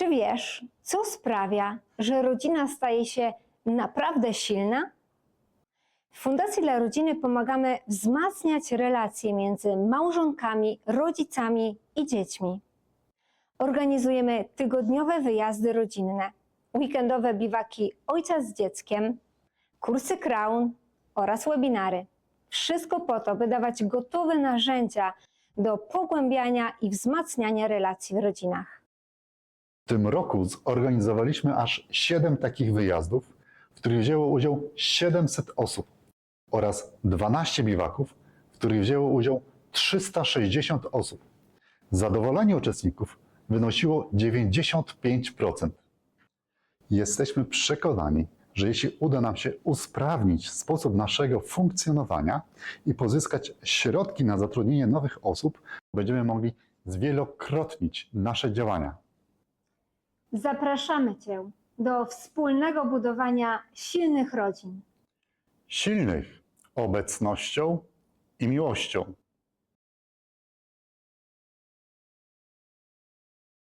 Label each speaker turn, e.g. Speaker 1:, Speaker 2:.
Speaker 1: Czy wiesz, co sprawia, że rodzina staje się naprawdę silna? W Fundacji dla Rodziny pomagamy wzmacniać relacje między małżonkami, rodzicami i dziećmi. Organizujemy tygodniowe wyjazdy rodzinne, weekendowe biwaki ojca z dzieckiem, kursy Crown oraz webinary. Wszystko po to, by dawać gotowe narzędzia do pogłębiania i wzmacniania relacji w rodzinach.
Speaker 2: Tym roku zorganizowaliśmy aż 7 takich wyjazdów, w których wzięło udział 700 osób oraz 12 biwaków, w których wzięło udział 360 osób. Zadowolenie uczestników wynosiło 95%. Jesteśmy przekonani, że jeśli uda nam się usprawnić sposób naszego funkcjonowania i pozyskać środki na zatrudnienie nowych osób, będziemy mogli zwielokrotnić nasze działania.
Speaker 1: Zapraszamy Cię do wspólnego budowania silnych rodzin.
Speaker 2: silnych obecnością i miłością.